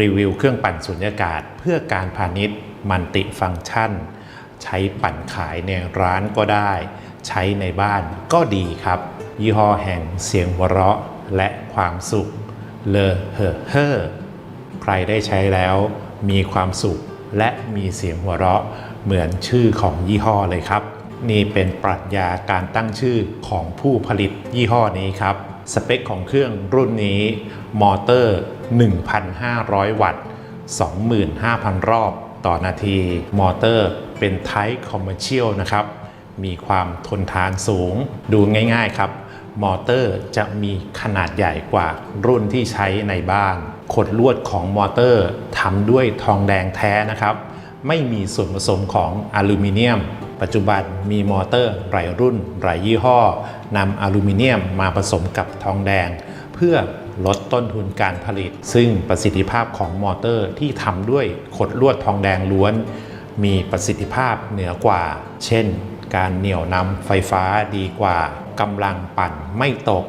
รีวิวเครื่องปั่นสุญญากาศ เพื่อการพาณิชย์มัลติฟังก์ชัน ใช้ปั่นขายในร้านก็ได้ ใช้ในบ้านก็ดีครับ ยี่ห้อแห่งเสียงหัวเราะและความสุขเลอเฮอเฮอใครได้ใช้แล้วมีความสุขและมีเสียงหัวเราะเหมือนชื่อของยี่ห้อเลยครับ นี่เป็นปรัชญาการตั้งชื่อของผู้ผลิตยี่ห้อนี้ครับ สเปคของเครื่องรุ่นนี้มอเตอร์ 1,500 วัตต์ 25,000 รอบต่อนาที มอเตอร์เป็น Type Commercial นะครับ มีความทนทานสูง ดูง่ายๆครับ มอเตอร์จะมีขนาดใหญ่กว่ารุ่นที่ใช้ในบ้านขดลวดของมอเตอร์ทำด้วยทองแดงแท้นะครับ ไม่มีส่วนผสมของอลูมิเนียม ปัจจุบันมีมอเตอร์หลายรุ่นหลายยี่ห้อนำอลูมิเนียมมาผสมกับทองแดง เพื่อลดต้นทุนการผลิต ซึ่งประสิทธิภาพของมอเตอร์ที่ทำด้วยขดลวดทองแดงล้วน มีประสิทธิภาพเหนือกว่า เช่น การเหนี่ยวนำไฟฟ้าดีกว่ากำลังปั่นไม่ตก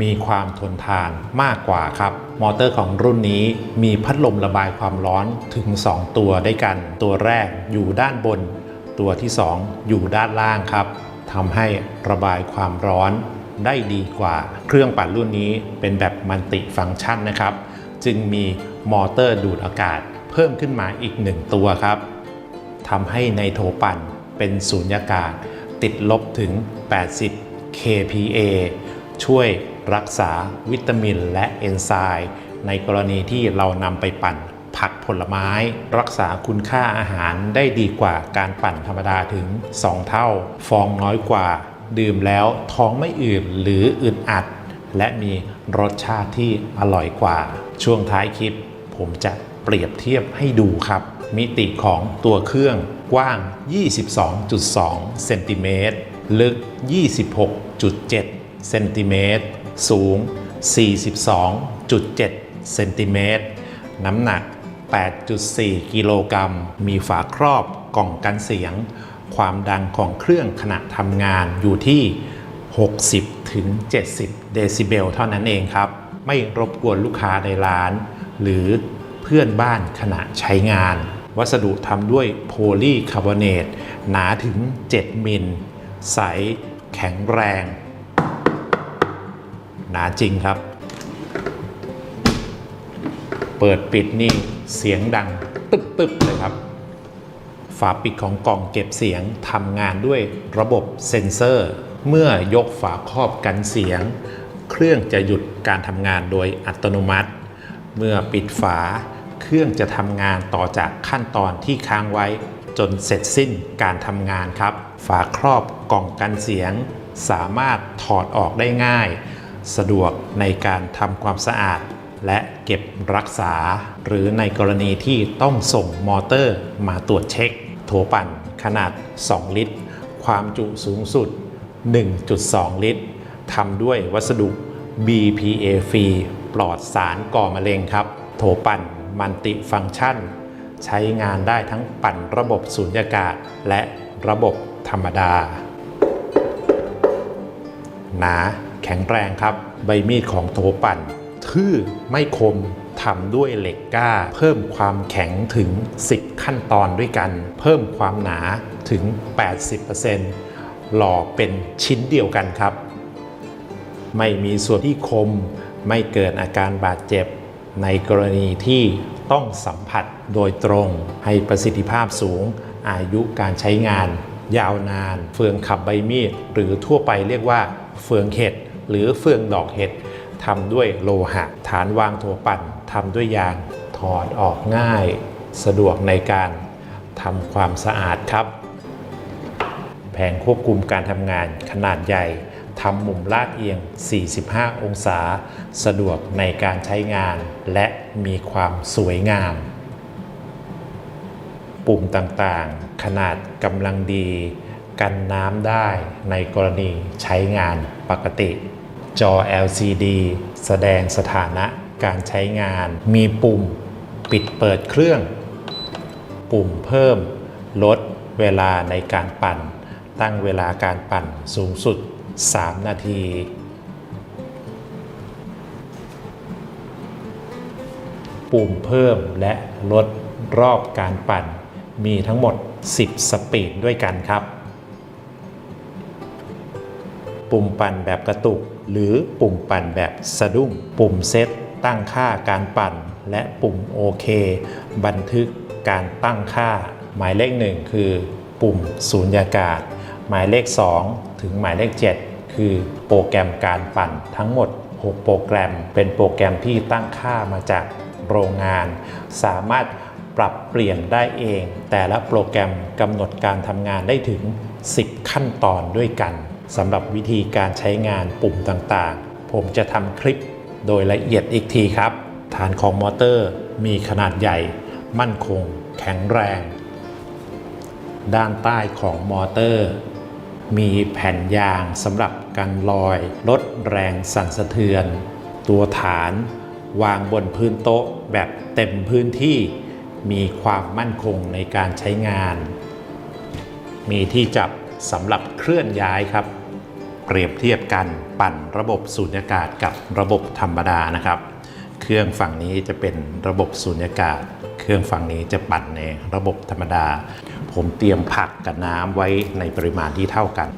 มีความทนทานมากกว่าครับ มอเตอร์ของรุ่นนี้มีพัดลมระบายความร้อนถึง 2 ตัวด้วยกัน ตัวแรกอยู่ด้านบน ตัวที่ 2 อยู่ด้านล่างครับทำให้ระบายความร้อนได้ดีกว่า เครื่องปั่นรุ่นนี้เป็นแบบมัลติฟังก์ชันนะครับ จึงมีมอเตอร์ดูดอากาศเพิ่มขึ้นมาอีกหนึ่งตัวครับทำให้ในโถปั่นเป็นสูญญากาศ ติดลบถึง 80 kPa ช่วยรักษาวิตามินและเอนไซม์ในกรณีที่เรานำไปปั่น ผักผลไม้ รักษาคุณค่าอาหารได้ดีกว่าการปั่นธรรมดาถึง 2 เท่า ฟองน้อยกว่า ดื่มแล้วท้องไม่อืดหรืออึดอัด และมีรสชาติที่อร่อยกว่า ช่วงท้ายคลิป ผมจะเปรียบเทียบให้ดูครับ มิติของตัวเครื่องกว้าง 22.2 เซนติเมตร ลึก 26.7 เซนติเมตร สูง 42.7 เซนติเมตร น้ำหนัก 8.4 กิโลกรัม มีฝาครอบกล่องกันเสียง ความดังของเครื่องขณะทำงานอยู่ที่ 60 ถึง 70 เดซิเบลเท่านั้นเองครับ ไม่รบกวนลูกค้าในร้าน หรือเพื่อนบ้านขณะใช้งาน วัสดุทำด้วยโพลีคาร์บอเนต หนาถึง 7 มิล ใส แข็งแรง หนาจริงครับ เปิดปิดนี่เสียงดังตึ๊บๆเลยครับ ฝาปิดของกล่องเก็บเสียงทำงานด้วยระบบเซ็นเซอร์ เมื่อยกฝาครอบกันเสียง เครื่องจะหยุดการทำงานโดยอัตโนมัติ เมื่อปิดฝา เครื่องจะทำงานต่อจากขั้นตอนที่ค้างไว้ จนเสร็จสิ้นการทำงานครับ ฝาครอบกล่องกันเสียง สามารถถอดออกได้ง่าย สะดวกในการทำความสะอาด และเก็บรักษา หรือในกรณีที่ต้องส่งมอเตอร์มาตรวจเช็คโถปั่นขนาด 2 ลิตร ความจุสูงสุด 1.2 ลิตรทำด้วยวัสดุ BPA ฟรีปลอดสารก่อมะเร็งครับ โถปั่นมัลติฟังก์ชัน ใช้งานได้ทั้งปั่นระบบสูญญากาศและระบบธรรมดา หนาแข็งแรงครับ ใบมีดของโถปั่น ทื่อไม่คมทำด้วยเหล็กกล้า เพิ่มความแข็งถึง 10 ขั้นตอนด้วยกัน เพิ่มความหนาถึง 80%หล่อเป็นชิ้นเดียวกันครับ ไม่มีส่วนที่คมไม่เกิดอาการบาดเจ็บ ในกรณีที่ต้องสัมผัสโดยตรง ให้ประสิทธิภาพสูง อายุการใช้งาน ยาวนาน เฟืองขับใบมีด หรือทั่วไปเรียกว่า เฟืองเห็ด หรือเฟืองดอกเห็ด ทำด้วยโลหะ ฐานวางโถปั่นทำด้วยยางถอดออกง่าย สะดวกในการทำความสะอาดครับ แผงควบคุมการทำงานขนาดใหญ่ทำมุมลาดเอียง 45 องศา สะดวกในการใช้งาน และมีความสวยงาม ปุ่มต่างๆ ขนาดกำลังดี กันน้ำได้ในกรณีใช้งานปกติ จอ LCD แสดงสถานะการใช้งาน มีปุ่มปิดเปิดเครื่อง ปุ่มเพิ่ม ลดเวลาในการปั่น ตั้งเวลาการปั่นสูงสุด 3 นาที ปุ่มเพิ่มและลดรอบการปั่น มีทั้งหมด 10 สปีดด้วยกันครับ ปุ่มปั่นแบบกระตุก หรือปุ่มปั่นแบบสะดุ้ง ปุ่มเซตตั้งค่าการปั่น และปุ่มโอเคบันทึกการตั้งค่า หมายเลขหนึ่งคือ ปุ่มสูญญากาศ หมายเลข 2 ถึงหมายเลข 7 คือโปรแกรมการปั่นทั้งหมด 6 โปรแกรม เป็นโปรแกรมที่ตั้งค่ามาจากโรงงาน สามารถปรับเปลี่ยนได้เอง แต่ละโปรแกรมกำหนดการทำงานได้ถึง 10 ขั้นตอนด้วยกัน สำหรับวิธีการใช้งานปุ่มต่างๆ ผมจะทำคลิปโดยละเอียดอีกทีครับ ฐานของมอเตอร์มีขนาดใหญ่ มั่นคง แข็งแรง ด้านใต้ของมอเตอร์ มีแผ่นยางสำหรับกันลอย ลดแรงสั่นสะเทือน ตัวฐานวางบนพื้นโต๊ะแบบเต็มพื้นที่ มีความมั่นคงในการใช้งาน มีที่จับสำหรับเคลื่อนย้ายครับ เปรียบเทียบกันปั่นระบบสูญญากาศกับระบบธรรมดานะครับ เครื่องฝั่งนี้จะเป็นระบบสูญญากาศ เครื่องฝั่งนี้จะปั่นในระบบธรรมดา ผมเตรียมผักกับน้ำไว้ในปริมาณที่เท่ากัน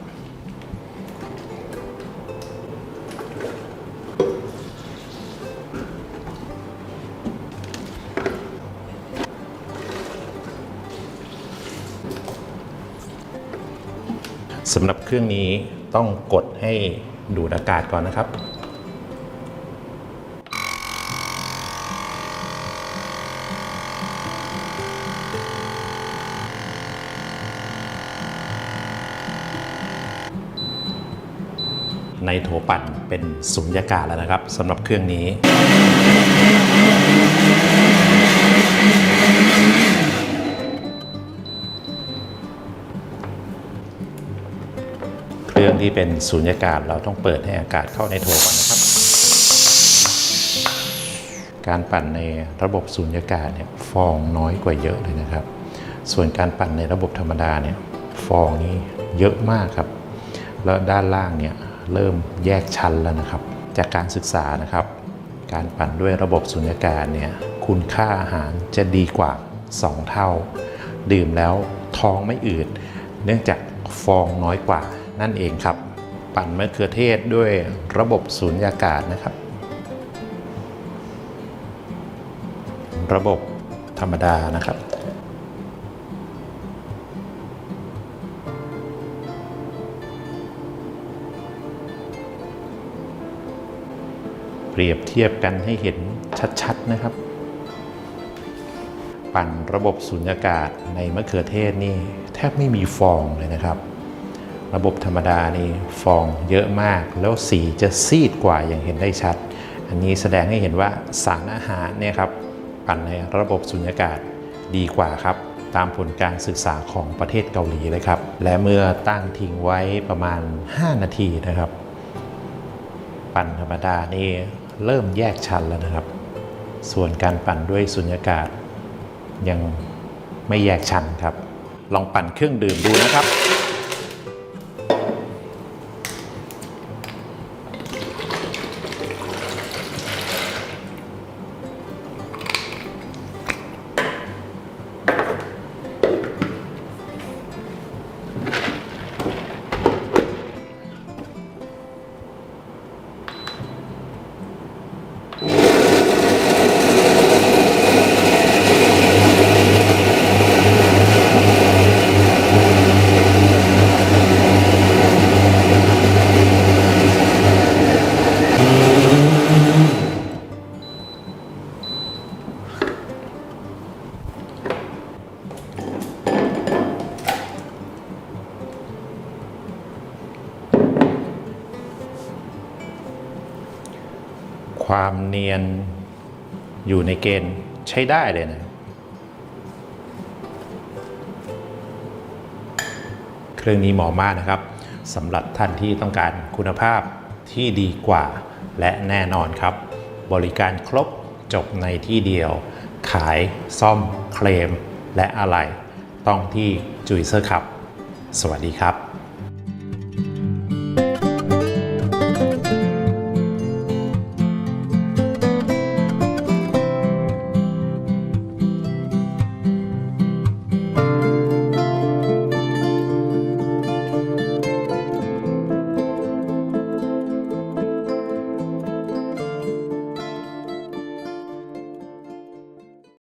สำหรับเครื่องนี้ ต้องกดให้ดูดอากาศก่อนนะครับ ในโถปั่นเป็นสุญญากาศแล้วนะครับสำหรับเครื่องนี้ รื่องที่เป็นสูญญากาศเราต้องเปิดให้อากาศเข้าในโถก่อนนะครับ การปั่นในระบบสูญญากาศเนี่ยฟองน้อยกว่าเยอะเลยนะครับ ส่วนการปั่นในระบบธรรมดาเนี่ยฟองนี้เยอะมากครับ แล้วด้านล่างเนี่ยเริ่มแยกชั้นแล้วนะครับ จากการศึกษานะครับ การปั่นด้วยระบบสุญญากาศเนี่ยคุณค่าอาหารจะดีกว่า 2 เท่า ดื่มแล้วท้องไม่อืด เนื่องจากฟองน้อยกว่า นั่นเองครับ ปั่นมะเขือเทศด้วยระบบสุญญากาศนะครับ ระบบธรรมดานะครับเปรียบเทียบกันให้เห็นชัดๆนะครับ ปั่นระบบสุญญากาศในมะเขือเทศนี่แทบไม่มีฟองเลยนะครับ ระบบธรรมดานี่ฟองเยอะมาก แล้วสีจะซีดกว่าอย่างเห็นได้ชัด อันนี้แสดงให้เห็นว่าสารอาหารเนี่ยครับปั่นในระบบสุญญากาศดีกว่าครับตามผลการศึกษาของประเทศเกาหลีเลยครับ และเมื่อตั้งทิ้งไว้ประมาณ 5 นาทีนะครับ ปั่นธรรมดานี่เริ่มแยกชั้นแล้วนะครับ ส่วนการปั่นด้วยสุญญากาศ ยังไม่แยกชั้นครับ ลองปั่นเครื่องดื่มดูนะครับ ความเนียนอยู่ในเกณฑ์ใช้ได้เลยนะ เครื่องนี้เหมาะมากนะครับสำหรับท่านที่ต้องการคุณภาพที่ดีกว่า และแน่นอนครับ บริการครบจบในที่เดียว ขายซ่อมเคลม และอะไร ต้องที่จุยเซอร์ครับ สวัสดีครับ